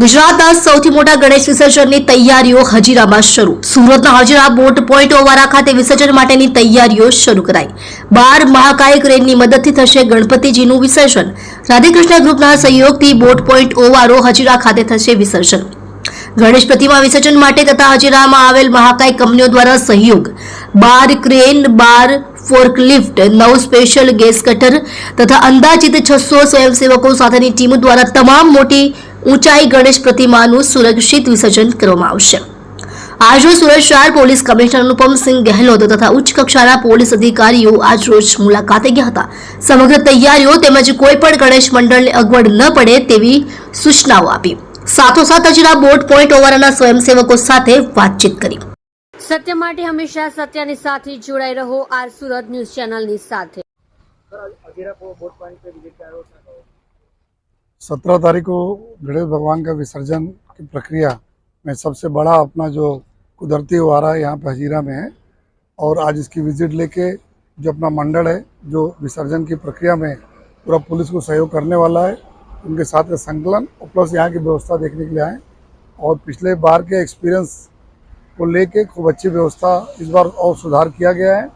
ગુજરાતના સૌથી મોટા ગણેશ વિસર્જનની તૈયારીઓ હજીરામાં શરૂ. સુરતના હજીરા બોટ પોઈન્ટ ઓવારા ખાતે વિસર્જન માટેની તૈયારીઓ શરૂ કરાઈ. બાર મહાકાય ક્રેનની મદદથી થશે ગણપતિજીનું વિસર્જન. રાધેકૃષ્ણ ગ્રુપના સહયોગથી બોટ પોઈન્ટ ઓવારો હજીરા ખાતે થશે વિસર્જન. ગણેશ પ્રતિમા વિસર્જન માટે તથા હજીરામાં આવેલ મહાકાય કંપનીઓ દ્વારા સહયોગ. બાર ક્રેન, બાર ફોર્કલિફ્ટ, નવ સ્પેશિયલ ગેસ કટર તથા અંદાજિત છસો સ્વયંસેવકો સાથેની ટીમો દ્વારા તમામ મોટી ઊંચાઈ ગણેશ પ્રતિમાનું સુરક્ષિત વિસર્જન કરવામાં આવશે. આજરોજ સુરત શહેર પોલીસ કમિશનર અનુપમસિંહ ગેહલોત તથા ઉચ્ચ કક્ષાના પોલીસ અધિકારીઓ આજરોજ મુલાકાતે ગયા હતા. સમગ્ર તૈયારીઓ તેમજ કોઈ પણ ગણેશ મંડળને અગવડ ન પડે તેવી સૂચનાઓ આપી. સાથોસાથ હજીરા બોટ પોઈન્ટ ઓવારાના સ્વયંસેવકો સાથે વાતચીત કરી. સત્ય માટે હંમેશા સત્યની સાથે જોડાઈ રહો આર સુરત ન્યૂઝ ચેનલની સાથે. सत्रह तारीख को गणेश भगवान का विसर्जन की प्रक्रिया में सबसे बड़ा अपना जो कुदरती हो रहा है यहाँ पे हजीरा में है और आज इसकी विज़िट लेके जो अपना मंडल है, जो विसर्जन की प्रक्रिया में पूरा पुलिस को सहयोग करने वाला है, उनके साथ का संकलन और प्लस यहाँ की व्यवस्था देखने के लिए आए और पिछले बार के एक्सपीरियंस को लेके खूब अच्छी व्यवस्था इस बार और सुधार किया गया है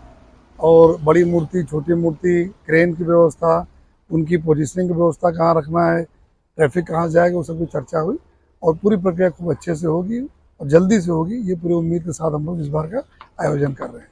और बड़ी मूर्ति, छोटी मूर्ति क्रेन की व्यवस्था, उनकी पोजीशनिंग की व्यवस्था कहाँ रखना है ट्रैफिक कहाँ जाएगा वो सब की चर्चा हुई और पूरी प्रक्रिया खूब अच्छे से होगी और जल्दी से होगी ये पूरी उम्मीद के साथ हम लोग इस बार का आयोजन कर रहे हैं